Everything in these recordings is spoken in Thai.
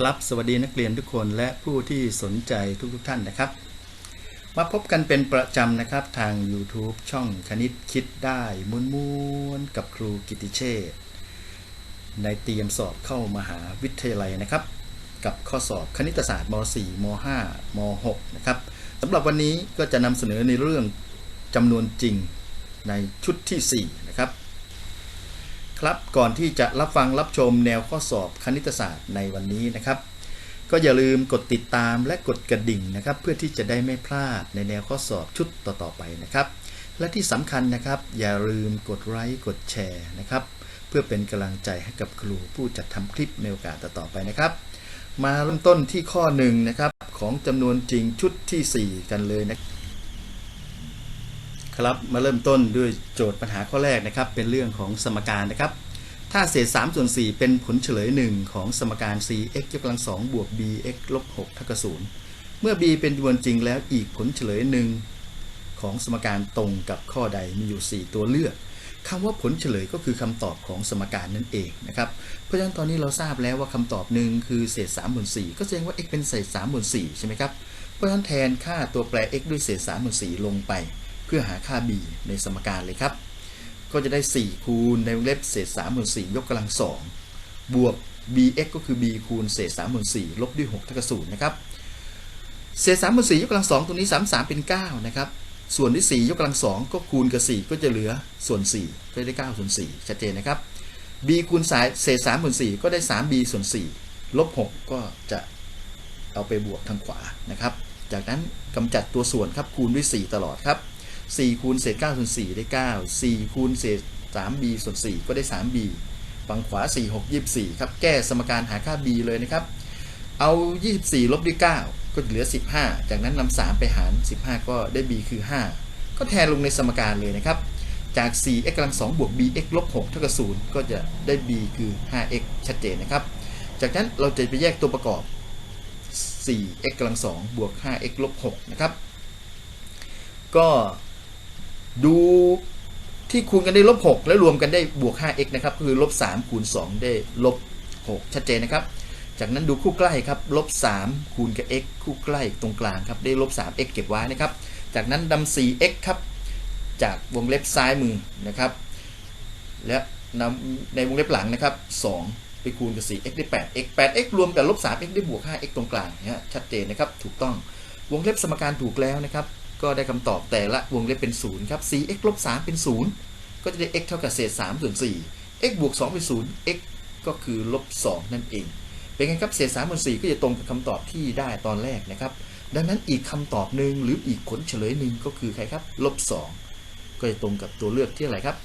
ครับสวัสดีนักเรียนทุกคนและผู้ที่สนใจทุกๆทท่านนะครับ มาพบกันเป็นประจำนะครับทาง YouTube ช่องคณิตคิดได้ม้วนมนๆกับครูกิติเชษในเตรียมสอบเข้ามหาวิทยาลัยนะครับ กับข้อสอบคณิตศาสตร์ม .4 ม .5 ม .6 นะครับสำหรับวันนี้ก็จะนำเสนอในเรื่องจำนวนจริงในชุดทีสี่4 นะครับ ครับก่อนที่จะรับฟังรับชมแนวข้อสอบคณิตศาสตร์ในวันนี้นะครับ ก็อย่าลืมกดติดตามและกดกระดิ่งนะครับ เพื่อที่จะได้ไม่พลาดในแนวข้อสอบชุดต่อๆไปนะครับ และที่สำคัญนะครับ อย่าลืมกดไลค์กดแชร์นะครับ เพื่อเป็นกำลังใจให้กับครูผู้จัดทำคลิปในโอกาสต่อๆไปนะครับ มาเริ่มต้นที่ข้อหนึ่งนะครับของจำนวนจริงชุดทีสี่4 กันเลยนะ ครับมาเริ่มต้นด้วยโจทย์ปัญหาข้อแรกนะครับ เป็นเรื่องของสมการนะครับ ถ้าเศษ3ส่วน4เป็นผลเฉลย 1 ของสมการ cx ยกกำลัง2บวก bx ลบ6เท่ากับ0เมื่อ b เป็นจำนวนจริงแล้วอีกผลเฉลยหนึ่งของสมการตรงกับข้อใดมีอยู่ 4 ตัวเลือกคำว่าผลเฉลยก็คือคำตอบของสมการนั่นเองนะครับ เพราะฉะนั้นตอนนี้เราทราบแล้วว่าคำตอบหนึ่งคือเศษ3บน4ก็แสดงว่า x เป็นเศษ3บน4ใช่ไหมครับ เพราะฉะนั้นแทนค่าตัวแปร x ด้วยเศษ3บน4ลงไป เพื่อหาค่า b ในสมการเลยครับ ก็จะได้ 4 คูณในวงเล็บเศษ3บน4ยกกำลัง 2 บวก bx ก็คือ b คูณเศษ3บน4ลบด้วย6เท่ากับ0นะครับ เศษ3บน4ยกกำลัง 2 ตรงนี้ 3 3 เป็น 9 นะครับ ส่วนที่ 4 ยกกำลัง 2 ก็คูณกับ 4 ก็จะเหลือส่วน 4 ก็ได้9ส่วน4ชัดเจนนะครับ b คูณสายเศษ3บน4ก็ได้ 3b ส่วน4ลบ6ก็จะเอาไปบวกทางขวานะครับ จากนั้นกำจัดตัวส่วนครับคูณด้วย 4 ตลอดครับ 4คูณเศษ9ส่วน4ได้ 9 4คูณเศษ 3b ส่วน 4 ก็ได้ 3b ฝั่งขวา 4 6 24 ครับ แก้สมการหาค่า b เลยนะครับ เอา 24 ลบด้วย 9 ก็เหลือ 15 จากนั้นนำ3ไปหาร 15 ก็ได้ b คือ 5 ก็แทนลงในสมการเลยนะครับ จาก 4x กำลัง2บวก bx ลบ6เท่ากับ0ก็จะได้ b คือ 5x ชัดเจนนะครับ จากนั้นเราจะไปแยกตัวประกอบ 4x กำลัง2บวก 5x ลบ6นะครับ ก็ ดูที่คูณกันได้ลบ6แล้วรวมกันได้บวก 5x นะครับก็คือลบ3คูณ2ได้ลบ 6 ชัดเจนนะครับ จากนั้นดูคู่ใกล้ครับลบ3คูณกับ x คู่ใกล้ตรงกลางครับได้ลบ 3x เก็บไว้นะครับ จากนั้นดำ 4x ครับจากวงเล็บซ้ายมือนะครับ และนำในวงเล็บหลังนะครับ 2 ไปคูณกับ 4x ได้ 8x 8x รวมกับลบ 3x ได้บวก 5x ตรงกลางนะชัดเจนนะครับถูกต้องวงเล็บสมการถูกแล้วนะครับ ก็ได้คำตอบแต่ละวงเล็บเป็น0ครับ 4x ลบ3เป็น 0 ก็จะได้ x เท่ากับเศษ3ส่วน4 x บวก2เป็น0 x ก็คือลบ2นั่นเอง เป็นไงครับเศษ3ส่วน4ก็จะตรงกับคำตอบที่ได้ตอนแรกนะครับ ดังนั้นอีกคำตอบหนึ่งหรืออีกผลเฉลยหนึ่งก็คือใครครับลบ2ก็จะตรงกับตัวเลือกที่อะไรครับ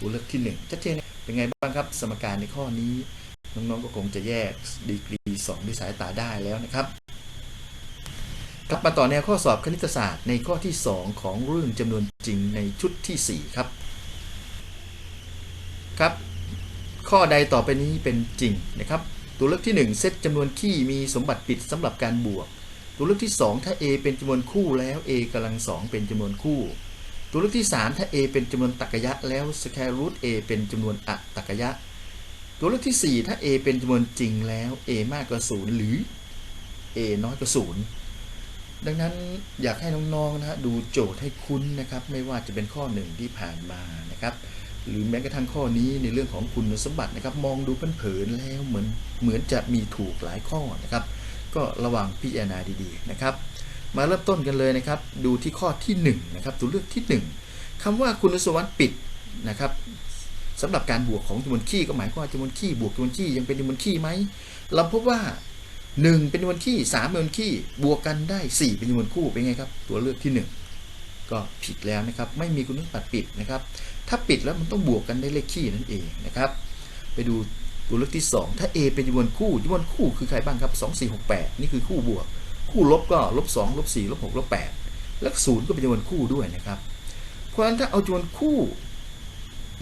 ตัวเลือกที่1ชัดเจนเป็นไงบ้างครับ สมการในข้อนี้ น้องๆก็คงจะแยกดีกรี 2 ด้วยสายตาได้แล้วนะครับ กลับมาต่อแนวข้อสอบคณิตศาสตร์ในข้อที่ 2 ของเรื่องจำนวนจริงในชุดที่ 4 ครับ ครับ ข้อใดต่อไปนี้เป็นจริงนะครับ ตัวเลือกที่ 1 เซตจำนวนคี่มีสมบัติปิดสำหรับการบวก ตัวเลือกที่ 2 ถ้า a เป็นจำนวนคู่แล้ว a กำลัง2เป็นจำนวนคู่ ตัวเลือกที่ 3 ถ้า a เป็นจำนวนตรรกะยะแล้ว square root a เป็นจำนวนอะตรรกะยะ ตัวเลือกที่ 4 ถ้า a เป็นจำนวนจริงแล้ว a มากกว่า0หรือ a น้อยกว่า0 ดังนั้นอยากให้น้องๆนะฮะดูโจทย์ให้คุ้นนะครับ ไม่ว่าจะเป็นข้อหนึ่งที่ผ่านมานะครับ หรือแม้กระทั่งข้อนี้ในเรื่องของคุณสมบัตินะครับ มองดูเผินๆแล้วเหมือนเหมือนจะมีถูกหลายข้อนะครับ ก็ระวังพิจารณาดีๆนะครับ มาเริ่มต้นกันเลยนะครับ ดูที่ข้อที่1นะครับตัวเลือกที่ 1คำว่าคุณสมบัติปิดนะครับสำหรับการบวกของจำนวนคี่ก็หมายความว่าจำนวนคี่บวกจำนวนคี่ยังเป็นจำนวนคี่ไหมเราพบว่า 1เป็นจำนวนคี่3เป็นจำนวนคี่บวกกันได้4เป็นจำนวนคู่เป็นไงครับ ตัวเลือกที่1ก็ผิดแล้วนะครับ ไม่มีคุณสมบัติปิดนะครับ ถ้าปิดแล้วมันต้องบวกกันได้เลขคี่นั่นเองนะครับ ไปดูตัวเลือกที่ 2 ถ้า A เป็นจำนวนคู่จำนวนคู่คือใครบ้างครับ 2 4 6 8 นี่คือคู่บวก คู่ลบก็ลบ2ลบ4ลบ6ลบ8แล้วศูนย์ก็เป็นจำนวนคู่ด้วยนะครับ เพราะฉะนั้นถ้าเอาจำนวนคู่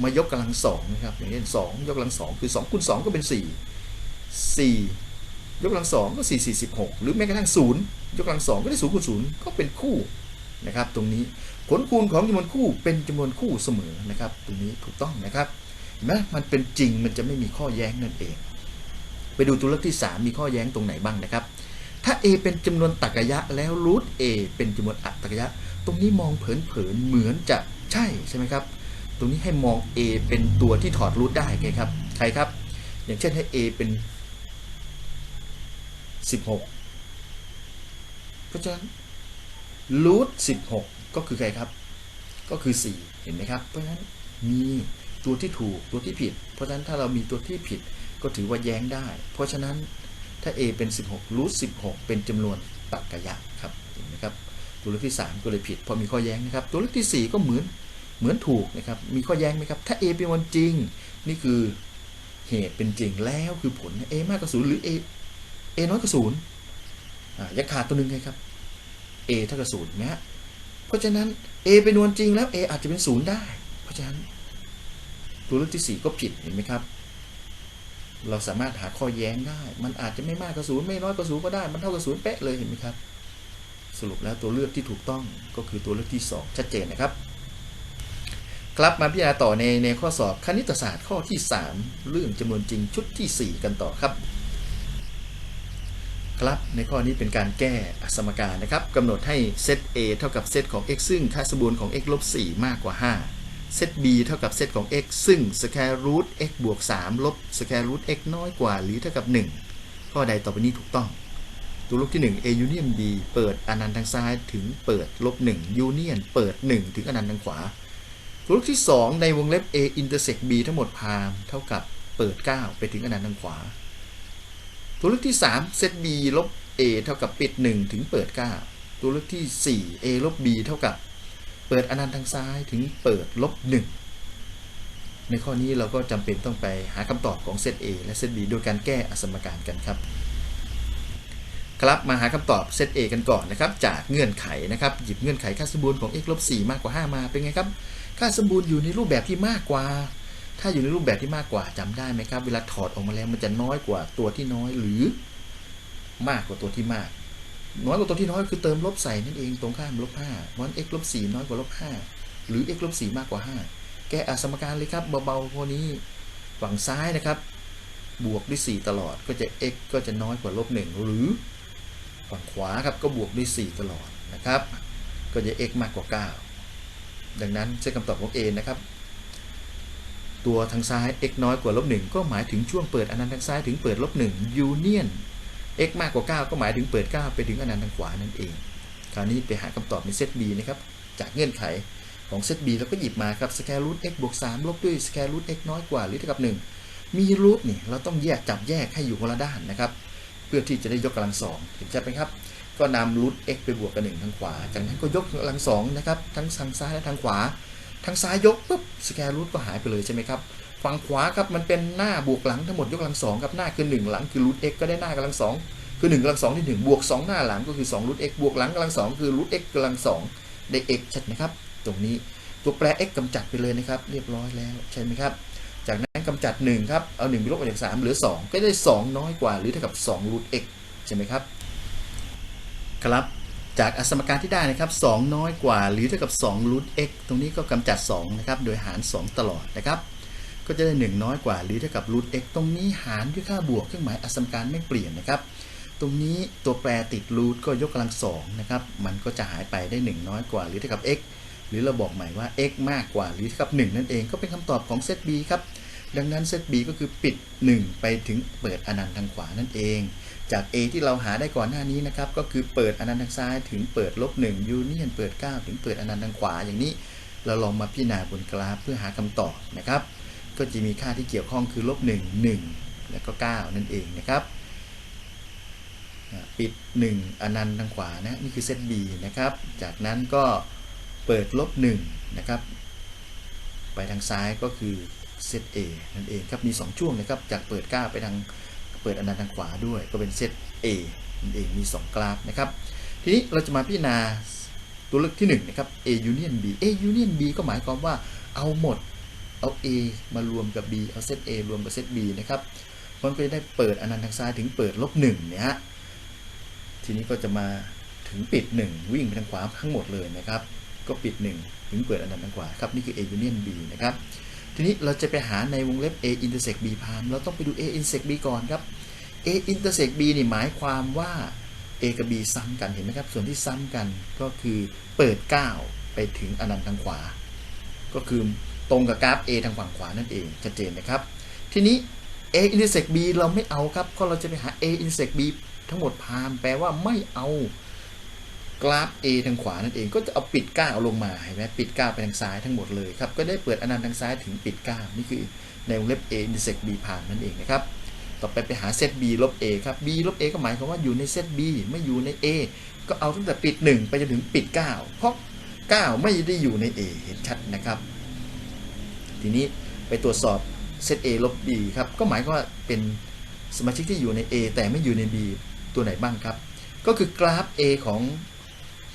มายกกำลังสองนะครับอย่างเช่น2ยกกำลังสองคือ2คูณ2ก็เป็น 4 4 ยกกำลังสองก็4 4 16 หรือแม้กระทั่ง 0 ยกกำลังสองก็ได้0คูณ0ก็เป็นคู่นะครับ ตรงนี้ผลคูณของจำนวนคู่เป็นจำนวนคู่เสมอนะครับ ตรงนี้ถูกต้องนะครับเห็นไหมมันเป็นจริงมันจะไม่มีข้อแย้งนั่นเอง ไปดูตัวเลือกที่ 3 มีข้อแย้งตรงไหนบ้างนะครับ ถ้า a เป็นจำนวนตรรกะยะแล้วรูท a เป็นจำนวนอัตรกะยะ ตรงนี้มองเผินๆเหมือนจะใช่ใช่ไหมครับตรงนี้ให้มอง a เป็นตัวที่ถอดรูทได้ไงครับใครครับ อย่างเช่นให้ a เป็น 16 เพราะฉะนั้นรูท16ก็คือใครครับ ก็คือ 4 เห็นไหมครับ เพราะฉะนั้นมีตัวที่ถูกตัวที่ผิด เพราะฉะนั้นถ้าเรามีตัวที่ผิดก็ถือว่าแย้งได้ เพราะฉะนั้นถ้า a เป็น 16รูท16 เป็นจำนวนตรรกะยะครับเห็นไหมครับตัวเลือกที่ 3 ก็เลยผิดเพราะมีข้อแย้งนะครับ ตัวเลือกที่ 4 ก็เหมือนเหมือนถูกนะครับ มีข้อแย้งไหมครับ ถ้า a เป็นวันจริง นี่คือเหตุเป็นจริงแล้วคือผล a มากกว่าศูนย์หรือ a a น้อยกว่าศูนย์ยังขาดตัวหนึ่งไงครับ a เท่ากับศูนย์นะฮะเพราะฉะนั้น a เป็นนวลจริงแล้ว a อาจจะเป็นศูนย์ได้ เพราะฉะนั้นตัวเลือกที่ 4 ก็ผิดเห็นไหมครับ เราสามารถหาข้อแย้งได้ มันอาจจะไม่มากกว่าศูนย์ไม่น้อยกว่าศูนย์ก็ได้ มันเท่ากับศูนย์เป๊ะเลยเห็นไหมครับ สรุปแล้วตัวเลือกที่ถูกต้องก็คือตัวเลือกที่ 2 ชัดเจนนะครับ ครับมาพิจารณาต่อในในข้อสอบคณิตศาสตร์ข้อที่ 3 เรื่องจำนวนจริงชุดที่ 4 กันต่อครับ ครับ ในข้อนี้เป็นการแก้สมการนะครับกำหนดให้เซต A เท่ากับเซตของ x ซึ่งค่าสมบูรณ์ของ x ลบ4มากกว่า 5 เซต B เท่ากับเซตของ x ซึ่ง square root x บวก 3 ลบ square root x น้อยกว่า หรือเท่ากับ 1 ข้อใดต่อไปนี้ถูกต้อง ตัวเลือกที่ 1 A union B เปิดอนันต์ทางซ้ายถึงเปิดลบ1 union เปิด 1 ถึงอนันต์ทางขวา ตัวเลือกที่ 2 ในวงเล็บ A intersect B ทั้งหมดพามเท่ากับเปิด 9 ไปถึงอนันต์ทางขวา ตัวเลือกที่3เซต b ลบ a เท่ากับปิด 1 ถึงเปิด 9 ตัวเลือกที่ 4 a ลบ b เท่ากับ เปิดอนันต์ทางซ้ายถึงเปิดลบ 1 ในข้อนี้เราก็จำเป็นต้องไปหาคำตอบของเซต a และเซต b โดยการแก้อสมการกันครับ ครับมาหาคำตอบเซต a กันก่อนนะครับ จากเงื่อนไขนะครับ หยิบเงื่อนไขค่าสมบูรณ์ของ x ลบ4มากกว่า 5 มาเป็นไงครับ ค่าสมบูรณ์อยู่ในรูปแบบที่มากกว่า ถ้าอยู่ในรูปแบบที่มากกว่าจำได้ไหมครับ เวลาถอดออกมาแล้วมันจะน้อยกว่าตัวที่น้อยหรือ มากกว่าตัวที่มาก น้อยกว่าตัวที่น้อยคือเติมลบใส่นั่นเองตรงข้ามลบ5เพราะฉะนั้น x ลบ4น้อยกว่าลบ5หรือ x ลบ4มากกว่า5แก้อสมการเลยครับเบาๆพวกนี้ฝั่งซ้ายนะครับ บวกด้วย 4 ตลอดก็จะ x ก็จะน้อยกว่าลบ1หรือฝั่งขวาครับก็บวกด้วย 4 ตลอดนะครับ ก็จะ x มากกว่า 9 ดังนั้นใช้คำตอบของ a นะครับ ตัวทางซ้าย x น้อยกว่าลบ1ก็หมายถึงช่วงเปิดอนันต์ทางซ้ายถึงเปิดลบ1 union x มากกว่า 9 ก็หมายถึงเปิด 9 ไปถึงอนันต์ทางขวานั่นเอง คราวนี้ไปหาคำตอบในเซต b นะครับ จากเงื่อนไขของเซต b เราก็หยิบมาครับ square root x บวก3ลบด้วย square root x น้อยกว่าหรือเท่ากับ 1 มีรูทนี่เราต้องแยกจับแยกให้อยู่คนละด้านนะครับ เพื่อที่จะได้ยกกำลังสองเห็นชัดไหมครับ ก็นำรูท x ไปบวกกับ1ทางขวา จากนั้นก็ยกกำลังสองนะครับทั้งทางซ้ายและทางขวา ทางซ้ายยกปุ๊บ square root ก็หายไปเลยใช่ไหมครับฝั่งขวาครับมันเป็นหน้าบวกหลังทั้งหมดยกกำลังสองครับหน้าคือ 1 หลังคือ root x ก็ได้หน้ากำลังสองคือ1กำลังสองที่1บวก 2 หน้าหลังก็คือ2 root x บวกหลังกำลังสองคือ root x กำลังสองได้ x ชัดไหมครับ ตรงนี้ตัวแปร x กำจัดไปเลยนะครับ เรียบร้อยแล้วใช่ไหมครับ จากนั้นกำจัด1ครับเอา1ไปลบออกจาก3เหลือ 2 ก็ได้ 2 น้อยกว่า หรือเท่ากับ2 root x ใช่ไหมครับ ครับ จากอสมการที่ได้นะครับ2น้อยกว่า หรือเท่ากับ2 root x ตรงนี้ก็กำจัด2นะครับโดยหาร 2 ตลอดนะครับก็จะได้ 1 น้อยกว่า หรือเท่ากับ root x ตรงนี้หารด้วยค่าบวกเครื่องหมายอสมการไม่เปลี่ยนนะครับ ตรงนี้ตัวแปรติด root ก็ยกกำลังสองนะครับมันก็จะหายไปได้ 1 น้อยกว่า หรือเท่ากับ x หรือเราบอกใหม่ว่า x มากกว่าหรือเท่ากับ 1 นั่นเองก็เป็นคำตอบของเซต b ครับ ดังนั้นเซต b ก็คือปิด 1 ไปถึงเปิดอนันต์ทางขวานั่นเอง จาก a ที่เราหาได้ก่อนหน้านี้นะครับ ก็คือเปิดอนันต์ทางซ้ายถึงเปิดลบ1ยูเนียนเปิด 9 ถึงเปิดอนันต์ทางขวาอย่างนี้ เราลองมาพิจารณาบนกราฟเพื่อหาคำตอบนะครับ ก็จะมีค่าที่เกี่ยวข้องคือลบ1 1 แล้วก็ 9 นั่นเองนะครับ ปิด 1 อนันต์ทางขวานะนี่คือเซต B นะครับ จากนั้นก็เปิดลบ1นะครับ ไปทางซ้ายก็คือ เซต A นั่นเองครับมี 2 ช่วงนะครับจากเปิด9ไปทางเปิดอนันต์ทางขวาด้วยก็เป็นเซต A นั่นเองมี 2 กราฟนะครับทีนี้เราจะมาพิจารณาตัวเลือกที่1นะครับ A union B A union B ก็หมายความว่าเอาหมดเอา A มารวมกับ B เอาเซต A รวมกับเซต B นะครับมันก็จะได้เปิดอนันต์ทางซ้ายถึงเปิดลบ1เนี่ยฮะทีนี้ก็จะมาถึงปิด 1 วิ่งไปทางขวาทั้งหมดเลยนะครับ ก็ปิด 1 ถึงเปิดอนันต์ทางขวาครับ นี่คือ A union B นะครับ ทีนี้เราจะไปหาในวงเล็บ A intersect B พามเราต้องไปดู A intersect B ก่อนครับ A intersect b นี่หมายความว่า a กับ b ซ้ำกันเห็นไหมครับ ส่วนที่ซ้ำกันก็คือเปิด 9 ไปถึงอนันต์ทางขวา ก็คือตรงกับกราฟ a ทางฝั่งขวานั่นเองชัดเจนนะครับ ทีนี้ a intersect b เราไม่เอาครับเพราะเราจะไปหา a intersect b ทั้งหมดพามแปลว่าไม่เอา กราฟ A ทางขวานั่นเองก็จะเอาปิด9ลงมาเห็นไหมปิด9ไปทางซ้ายทั้งหมดเลยครับก็ได้เปิดอนันต์ทางซ้ายถึงปิด9นี่คือในวงเล็บ A intersect B ผ่านนั่นเองนะครับต่อไปไปหาเซต B ลบ A ครับ B ลบ A ก็หมายความว่าอยู่ในเซต B ไม่อยู่ใน A ก็เอาตั้งแต่ปิด 1 ไปจนถึงปิด 9 เพราะ 9 ไม่ได้อยู่ใน A เห็นชัดนะครับ ทีนี้ไปตรวจสอบเซต A ลบ B ครับ ก็หมายความว่าเป็นสมาชิกที่อยู่ใน A แต่ไม่อยู่ใน B ตัวไหนบ้างครับ ก็คือกราฟ A ของ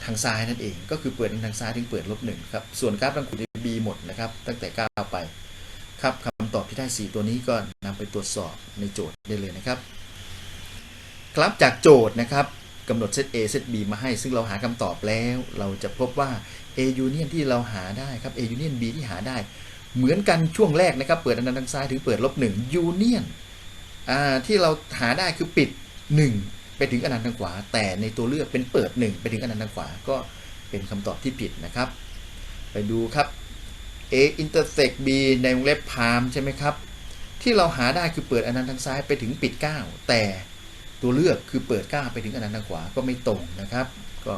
ทางซ้ายนั่นเอง ก็คือเปิดทางซ้ายถึงเปิดลบหนึ่งครับ ส่วนกราฟทางขวา B หมดนะครับ ตั้งแต่ 9 ไป ครับคำตอบที่ได้ 4 ตัวนี้ก็นำไปตรวจสอบในโจทย์ได้เลยนะครับ ครับจากโจทย์นะครับกำหนดเซต A เซต B มาให้ ซึ่งเราหาคำตอบแล้ว เราจะพบว่า A union ที่เราหาได้ครับ A union B ที่หาได้ เหมือนกันช่วงแรกนะครับ เปิดอนันทางซ้ายถึงเปิดลบ1 union อ่าที่เราหาได้คือปิด 1 ไปถึงอนันต์ทางขวา แต่ในตัวเลือกเป็นเปิด 1 ไปถึงอนันต์ทางขวาก็เป็นคำตอบที่ผิดนะครับ ไปดูครับ A intersect B ในวงเล็บพามใช่ไหมครับ ที่เราหาได้คือเปิดอนันต์ทางซ้ายไปถึงปิด 9 แต่ตัวเลือกคือเปิด 9 ไปถึงอนันต์ทางขวาก็ไม่ตรงนะครับ ก็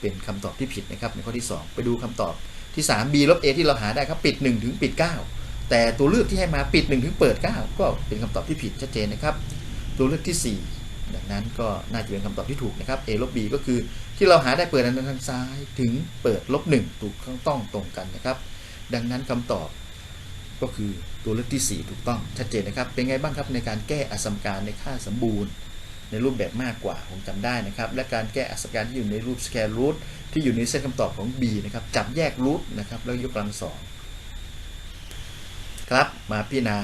เป็นคำตอบที่ผิดนะครับในข้อที่ 2 ไปดูคำตอบที่ 3 B ลบ A ที่เราหาได้ครับปิด 1 ถึงปิด 9 แต่ตัวเลือกที่ให้มาปิด 1 ถึงเปิด 9 ก็เป็นคำตอบที่ผิดชัดเจนนะครับ ตัวเลือกที่ 4 ดังนั้นก็น่าจะเป็นคำตอบที่ถูกนะครับ A ลบ B ก็คือที่เราหาได้เปิดอนันทางซ้ายถึงเปิดลบ1ถูกต้องตรงกันนะครับ ดังนั้นคำตอบก็คือตัวเลือกที่ 4 ถูกต้องชัดเจนนะครับ เป็นไงบ้างครับในการแก้อสมการในค่าสมบูรณ์ ในรูปแบบมากกว่าผมจำได้นะครับ และการแก้อสมการที่อยู่ในรูป square root ที่อยู่ในเส้นคำตอบของ b นะครับจับแยก root นะครับแล้วยกกำลังสองครับมาพิจารณา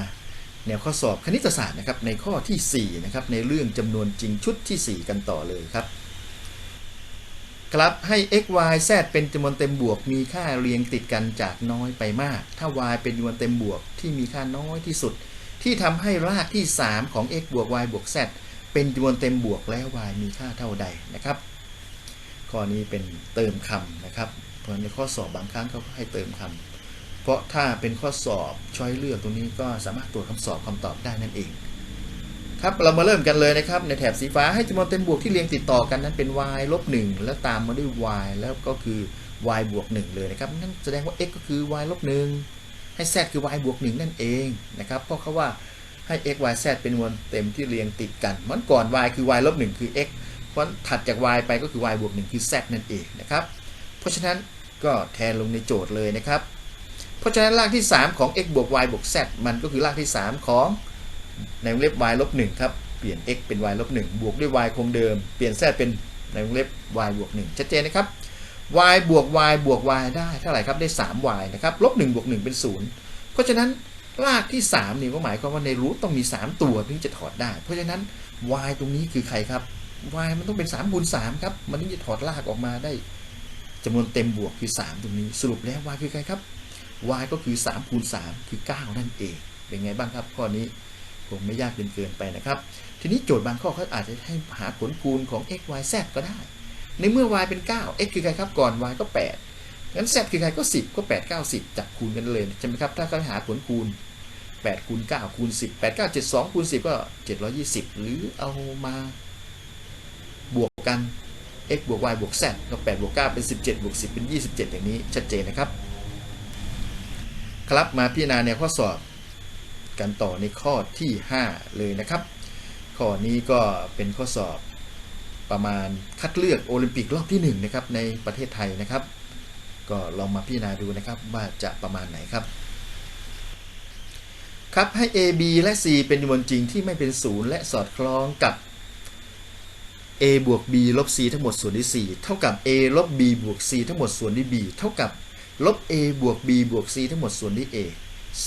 แนวข้อสอบคณิตศาสตร์นะครับในข้อทีสี่4นะครับในเรื่องจำนวนจริงชุดทีสี่ 4 กันต่อเลยครับครับให้ x y z เป็นจำนวนเต็มบวก มีค่าเรียงติดกันจากน้อยไปมาก ถ้า y เป็นจำนวนเต็มบวกที่มีค่าน้อยที่สุด ที่ทำให้รากที่ 3 ของ x บวก y บวก z เป็นจำนวนเต็มบวกแล้ว y มีค่าเท่าใดนะครับข้อนี้เป็นเติมคำนะครับ เพราะในข้อสอบบางครั้งเขาให้เติมคำ เพราะถ้าเป็นข้อสอบช้อยเลือกตรงนี้ก็สามารถตรวจคำสอบคำตอบได้นั่นเอง ครับเรามาเริ่มกันเลยนะครับ ในแถบสีฟ้าให้จำนวนเต็มบวกที่เรียงติดต่อกันนั้นเป็น y ลบ1แล้วตามมาด้วย y แล้วก็คือ y บวก1เลยนะครับนั่นแสดงว่า x ก็คือ y ลบ1ให้ z คือ y บวก1นั่นเองนะครับเพราะเขาว่าให้ x y z เป็นจำนวนเต็มที่เรียงติดกันมันก่อน y คือ y ลบ1คือ x เพราะถัดจาก y ไปก็คือ y บวก1คือ z นั่นเองนะครับ เพราะฉะนั้นก็แทนลงในโจทย์เลยนะครับ ราะฉะนั้นรากที่ 3 ของ x บวก y บวก z มันก็คือรากที่ 3 ของในวงเล็บ y ลบ1ครับ เปลี่ยน x เป็น y ลบ1บวกด้วย y คงเดิม เปลี่ยน z เป็นในวงเล็บ y บวก1ชัดเจนนะครับ y บวก y บวก y ได้เท่าไหร่ครับได้ 3y นะครับลบ1บวก1เป็น 0 เพราะฉะนั้นรากที่3นี่ก็หมายความว่าในรูทต้องมี 3 ตัวถึงจะถอดได้ เพราะฉะนั้น y ตรงนี้คือใครครับ y มันต้องเป็น3คูณ3ครับ มันถึงจะถอดรากออกมาได้จำนวนเต็มบวกคือ 3 ตรงนี้ สรุปแล้ว y คือใครครับ y ก็คือ3คูณ3คือ 9 นั่นเอง เป็นไงบ้างครับข้อนี้คงไม่ยากเกินเกินไปนะครับ ทีนี้โจทย์บางข้อเขาอาจจะให้หาผลคูณของ x y z ก็ได้ ในเมื่อ y เป็น 9 x คือใครครับก่อน y ก็ 8 งั้น z คือใครก็ 10 ก็ 8 9 10 จับคูณกันเลยใช่ไหมครับ ถ้าเขาหาผลคูณ8คูณ9คูณ10 8 9 7 2คูณ10 ก็ 720 หรือเอามาบวกกัน x บวก y บวก z ก็8บวก9เป็น 17บวก10 เป็น 27 อย่างนี้ชัดเจนนะครับ ครับมาพิจารณาในข้อสอบกันต่อในข้อที่ 5 เลยนะครับ ข้อนี้ก็เป็นข้อสอบประมาณคัดเลือกโอลิมปิกรอบที่1นะครับในประเทศไทยนะครับ ก็ลองมาพิจารณาดูนะครับว่าจะประมาณไหนครับ ครับให้ a b และ c เป็นจำนวนจริงที่ไม่เป็นศูนย์และสอดคล้องกับ a บวก b ลบ c ทั้งหมดส่วนที่4เท่ากับ a ลบ b บวก c ทั้งหมดส่วนที่ b เท่ากับ ลบ a บวก b บวก c ทั้งหมดส่วนที่ a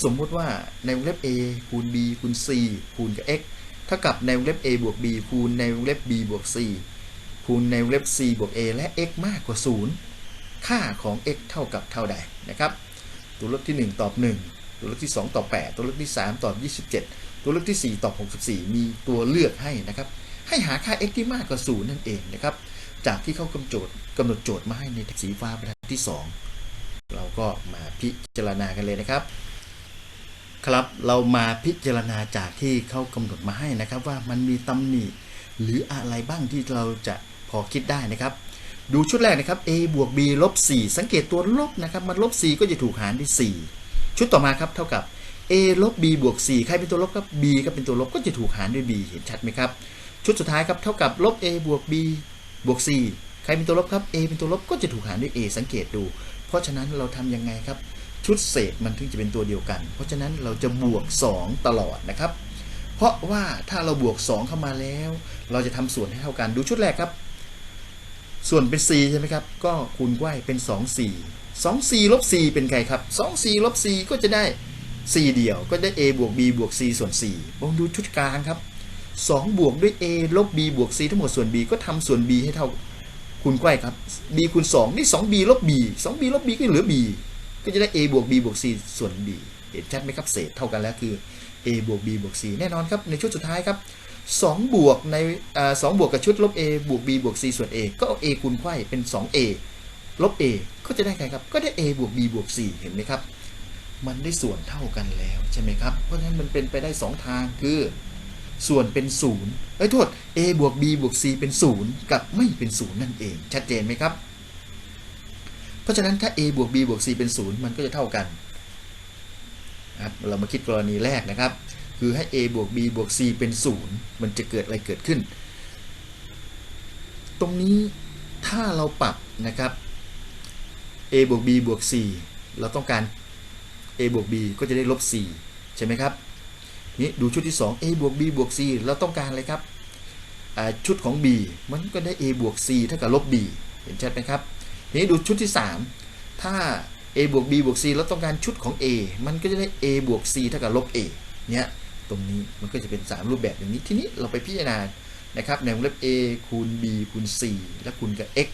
สมมุติว่าในวงเล็บ a คูณ b คูณ c คูณกับ x เท่ากับในวงเล็บ a บวก b คูณในวงเล็บ b บวก c คูณในวงเล็บ c บวก a และ x มากกว่า 0 ค่าของ x เท่ากับเท่าใดนะครับ ตัวเลือกที่ 1 ตอบ 1 ตัวเลือกที่ 2 ตอบ 8 ตัวเลือกที่ 3 ตอบ 27ตตัวเลือกที่ 4 ตอบ 64 มีตัวเลือกให้นะครับ ให้หาค่า x ที่มากกว่า 0 นั่นเองนะครับ จากที่เขากำโจทย์กำหนดโจทย์มาให้ในสีฟ้าบรรทัดที่ 2 เราก็มาพิจารณากันเลยนะครับ ครับเรามาพิจารณาจากที่เขากำหนดมาให้นะครับว่ามันมีตำหนิหรืออะไรบ้างที่เราจะพอคิดได้นะครับ ดูชุดแรกนะครับ a บวก b ลบ4สังเกตตัวลบนะครับ มันลบ 4 ก็จะถูกหารด้วย 4 ชุดต่อมาครับเท่ากับ a ลบ b บวก4ใครเป็นตัวลบครับ b ก็เป็นตัวลบก็จะถูกหารด้วย b เห็นชัดไหมครับ ชุดสุดท้ายครับเท่ากับลบ a บวก b บวก4ใครเป็นตัวลบครับ a เป็นตัวลบก็จะถูกหารด้วย a สังเกตดู เพราะฉะนั้นเราทำยังไงครับ ชุดเศษมันถึงจะเป็นตัวเดียวกัน เพราะฉะนั้นเราจะบวก 2 ตลอดนะครับ เพราะว่าถ้าเราบวก 2 เข้ามาแล้ว เราจะทำส่วนให้เท่ากันดูชุดแรกครับ ส่วนเป็น 4 ใช่ไหมครับ ก็คูณไว้เป็น 2 4 2 4ลบ4เป็นใครครับ2 4ลบ4ก็จะได้ 4 เดี่ยวก็ได้ a บวก b บวก c ส่วน4ลองดูชุดกลางครับ 2 บวกด้วย a ลบ b บวก c ทั้งหมดส่วน b ก็ทำส่วน b ให้เท่า คูณไว้ครับ b คูณ2นี่ 2b ลบ b 2b ลบ b ก็เหลือ b ก็จะได้ a บวก b บวก c ส่วน b เห็นชัดไหมครับ เศษเท่ากันแล้วคือ a บวก b บวก c แน่นอนครับ ในชุดสุดท้ายครับ2บวกในสอ่า2บวกกับชุดลบ a บวก b บวก c ส่วน a ก็เอา a คูณไขว้เป็น 2a ลบ a ก็จะได้ใครครับ ก็ได้ a บวก b บวก c เห็นไหมครับ มันได้ส่วนเท่ากันแล้วใช่ไหมครับ เพราะฉะนั้นมันเป็นไปได้ 2 ทางคือ ส่วนเป็น0เอ้ยโทษ a บวก b บวก c เป็น0กับไม่เป็น0นั่นเอง ชัดเจนไหมครับ เพราะฉะนั้นถ้า a บวก b บวก c เป็น0มันก็จะเท่ากันครับเรามาคิดกรณีแรกนะครับ คือให้ a บวก b บวก c เป็น0มันจะเกิดอะไรเกิดขึ้น ตรงนี้ถ้าเราปรับนะครับ a บวก b บวก c เราต้องการ a บวก b ก็จะได้ลบ c ใช่ไหมครับ นี่ดูชุดที่ 2 a บวก b บวก c เราต้องการอะไรครับชุดของ b มันก็ได้ a บวก c เท่ากับลบ b เห็นชัดไหมครับทีนี้ดูชุดที่ 3 ถ้า a บวก b บวก c เราต้องการชุดของ a มันก็จะได้ a บวก c เท่ากับลบ a เนี่ยตรงนี้มันก็จะเป็น 3 รูปแบบอย่างนี้ทีนี้เราไปพิจารณานะครับในวงเล็บ a คูณ b คูณ c และคูณกับ x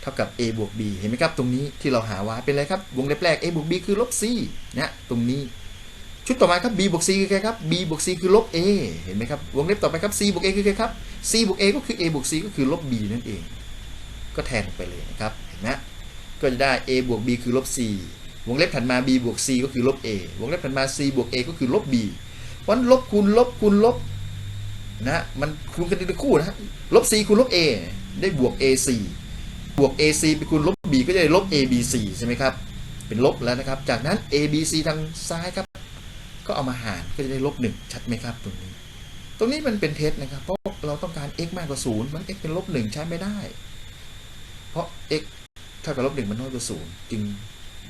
เท่ากับ a บวก b เห็นไหมครับ ตรงนี้ที่เราหาไว้เป็นอะไรครับ วงเล็บแรก a บวก b คือลบ c นะตรงนี้ ชุดต่อมาครับ b บวก c คือใครครับ b บวก c คือลบ a เห็นไหมครับ วงเล็บต่อไปครับ c บวก a คือใครครับ c บวก a ก็คือ a บวก c ก็คือลบ b นั่นเอง ก็แทนไปเลยนะครับ เห็นไหมก็จะได้ a บวก b คือลบ c วงเล็บถัดมา b บวก c ก็คือลบ a วงเล็บถัดมา c บวก a ก็คือลบ b เพราะฉะนั้นลบคูณลบคูณลบนะ มันคูณกันเป็นคู่นะฮะลบ c คูณลบ a ได้บวก ac บวก ac ไปคูณลบ b ก็จะได้ลบ abc ใช่ไหมครับ เป็นลบแล้วนะครับ จากนั้น abc ทางซ้ายครับ ก็เอามาหารก็จะได้ลบหนึ่งชัดไหมครับตรงนี้ ตรงนี้มันเป็นเท็จนะครับ เพราะเราต้องการ x มากกว่าศูนย์มัน x เป็นลบหนึ่งใช้ไม่ได้ เพราะ x เท่ากับลบหนึ่งมันน้อยกว่าศูนย์จึง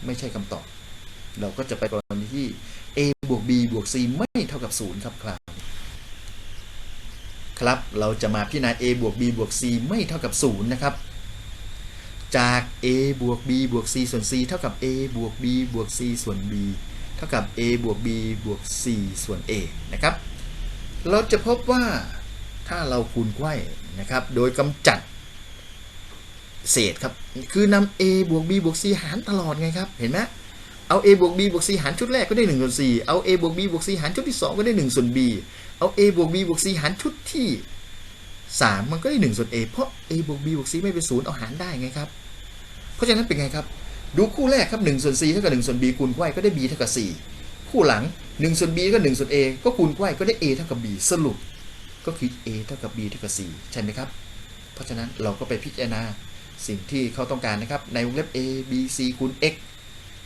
ไม่ใช่คำตอบ เราก็จะไปกรณีที่ a บวก b บวก c ไม่เท่ากับศูนย์ครับคราวนี้ครับเราจะมาพิจารณา a บวก b บวก c ไม่เท่ากับศูนย์นะครับจาก a บวก b บวก c ส่วน c เท่ากับ a บวก b บวก c ส่วน b ท่ากับ a บวก b บวก c ส่วน a นะครับ เราจะพบว่าถ้าเราคูณไขว้นะครับ โดยกำจัดเศษครับ คือนำ a บวก b บวก c หารตลอดไงครับ เห็นไหมเอา a บวก b บวก c หารชุดแรกก็ได้1ส่วน4เอา a บวก b บวก c หารชุดที่ 2 ก็ได้1ส่วน b เอา a บวก b บวก c หารชุดที่ 3 มันก็ได้1ส่วน a เพราะ a บวก b บวก c ไม่เป็นศูนย์เอาหารได้ไงครับ เพราะฉะนั้นเป็นไงครับ ดูคู่แรกครับ1ส่วน c เท่ากับ1ส่วน b คูณไขว้ก็ได้ b เท่ากับ 4 คู่หลัง1ส่วน b ก็1ส่วน a ก็คูณไขว้ก็ได้ a เท่ากับ b สรุป ก็คือ a เท่ากับ b เท่ากับ 4 ใช่ไหมครับ เพราะฉะนั้นเราก็ไปพิจารณาสิ่งที่เขาต้องการนะครับ ในวงเล็บ a b c คูณ x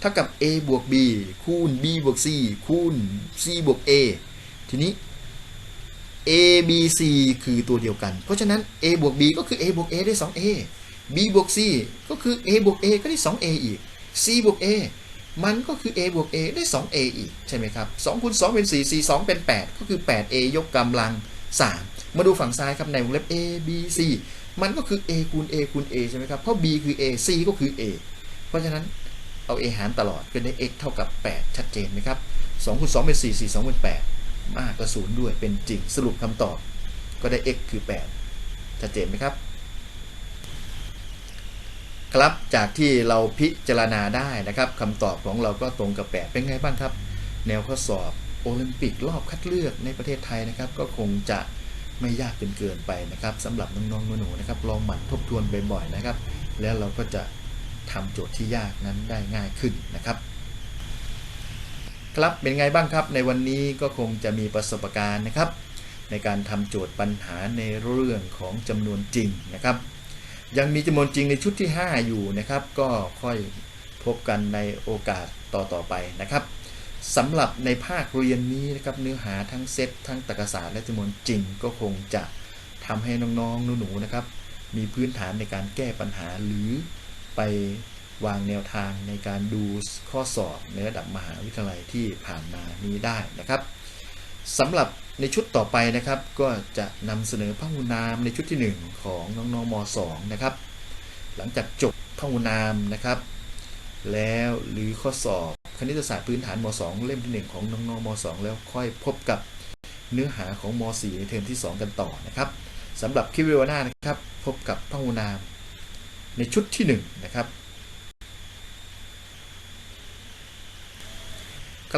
เท่ากับ a บวก b คูณ b บวก c คูณ c บวก a ทีนี้ a b c คือตัวเดียวกัน เพราะฉะนั้น a บวก b ก็คือ a บวก a ได้ 2a b บวก c ก็คือ a บวก a ก็ได้ 2a อีก c บวก a มันก็คือ a บวก a ได้ 2a อีก ใช่ไหมครับ2คูณ2เป็น 4 4 2 เป็น 8 ก็คือ 8a ยกกำลัง 3 มาดูฝั่งซ้ายครับในวงเล็บ a b c มันก็คือ a คูณ a คูณ a ใช่ไหมครับ เพราะ b คือ a c ก็คือ a เพราะฉะนั้นเอา a หารตลอดก็ได้ x เท่ากับ 8 ชัดเจนไหมครับ2คูณ2เป็น 4 4 2 เป็น 8 มากกว่า0ด้วยเป็นจริงสรุปคำตอบ ก็ได้ x คือ 8 ชัดเจนไหมครับ ครับจากที่เราพิจารณาได้นะครับคำตอบของเราก็ตรงกับ8เป็นไงบ้างครับ แนวข้อสอบโอลิมปิกรอบคัดเลือกในประเทศไทยนะครับ ก็คงจะไม่ยากจนเกินไปนะครับสำหรับน้องๆหนูๆนะครับลองหมั่นทบทวนบ่อยๆนะครับ แล้วเราก็จะทำโจทย์ที่ยากนั้นได้ง่ายขึ้นนะครับ ครับเป็นไงบ้างครับในวันนี้ก็คงจะมีประสบการณ์นะครับ ในการทำโจทย์ปัญหาในเรื่องของจำนวนจริงนะครับ ยังมีจำนวนจริงในชุดที่ 5 อยู่นะครับ ก็ค่อยพบกันในโอกาสต่อๆไปนะครับสำหรับในภาคเรียนนี้นะครับเนื้อหาทั้งเซตทั้งตรรกศาสตร์และจำนวนจริงก็คงจะทำให้น้องๆหนูๆนะครับ มีพื้นฐานในการแก้ปัญหาหรือไปวางแนวทางในการดูข้อสอบในระดับมหาวิทยาลัยที่ผ่านมานี้ได้นะครับ สำหรับในชุดต่อไปนะครับ ก็จะนำเสนอพหุนามในชุดที่ 1 ของน้องๆม .2 นะครับ หลังจากจบพหุนามนะครับ แล้วหรือข้อสอบคณิตศาสตร์พื้นฐานม .2 เล่มที่ 1 ของน้องๆม .2 แล้วค่อยพบกับเนื้อหาของม .4 ในเทอมที่ 2 กันต่อนะครับสำหรับคลิปวิดีโอหน้านะครับ พบกับพหุนามในชุดที่ 1 นะครับ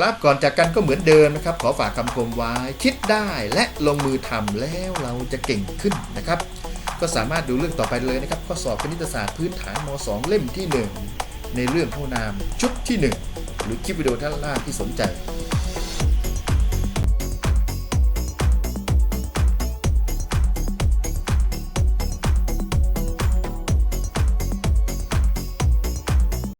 ครับก่อนจากกันก็เหมือนเดิมนะครับ ขอฝากคำคมไว้คิดได้และลงมือทำแล้วเราจะเก่งขึ้นนะครับ ก็สามารถดูเรื่องต่อไปเลยนะครับ ข้อสอบคณิตศาสตร์พื้นฐานม .2 เล่มที่ 1 ในเรื่องพหุนามชุดที่ 1 หรือคลิปวิดีโอท่านล่างที่สนใจ